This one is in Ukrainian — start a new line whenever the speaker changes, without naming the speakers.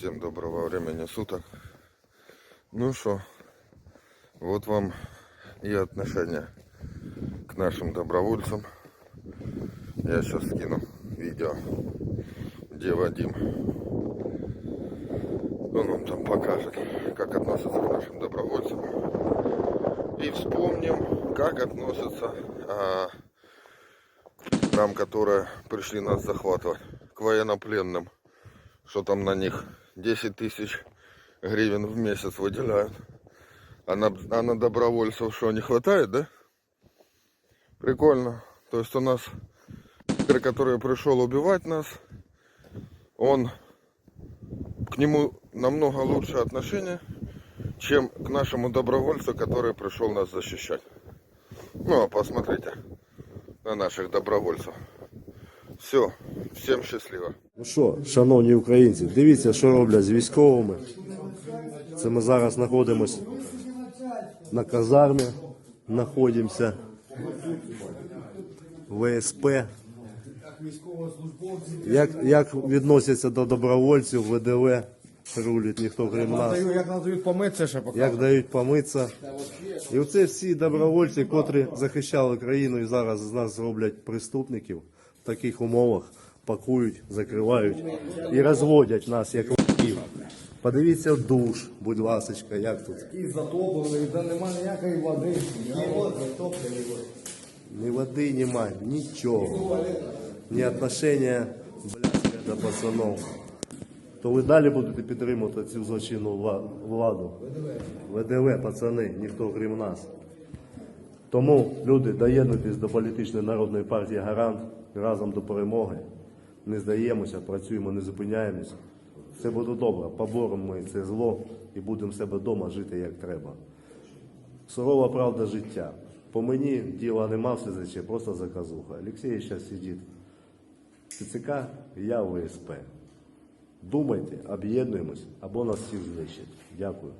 Всем доброго времени суток. Ну что, вот вам и отношение к нашим добровольцам. Я сейчас скину видео, где Вадим. Он вам там покажет, как относятся к нашим добровольцам. И вспомним, как относятся а, к нам, которые пришли нас захватывать, к военнопленным что там на них 10 тысяч гривен в месяц выделяют. А на, а на добровольцев что, не хватает, да? Прикольно. То есть у нас, который пришел убивать нас, он к нему намного лучше отношение, чем к нашему добровольцу, который пришел нас защищать. Ну, а посмотрите на наших добровольцев. Все, всем счастливо.
Ну що, шановні українці, дивіться, що роблять з військовими. Це ми зараз знаходимося на казармі, знаходимося в ВСП. Як, як відносяться до добровольців, ВДВ, рулять ніхто крім нас.
Як надають помитися, ще поки.
Як дають помитися. І оце всі добровольці, котрі захищали країну і зараз з нас зроблять преступників в таких умовах, пакують, закривають і розводять нас як вовків. Подивіться в душ, будь ласочка, як тут.
І затоплений, де немає ніякої води.
Ні води немає, нічого. Ні отношення блядське до пацанов. То ви далі будете підтримувати цю злочинну владу. ВДВ, пацани, ніхто крім нас. Тому, люди, доєднуйтесь до політичної народної партії Гарант разом до перемоги. Не здаємося, працюємо, не зупиняємося. Все буде добре. Поборемо ми це зло і будемо себе вдома жити як треба. Сурова правда життя. По мені діла нема все заче, просто заказуха. Олексій зараз сидить в ТЦК, я ВСП. Думайте, об'єднуємось або нас всіх знищать. Дякую.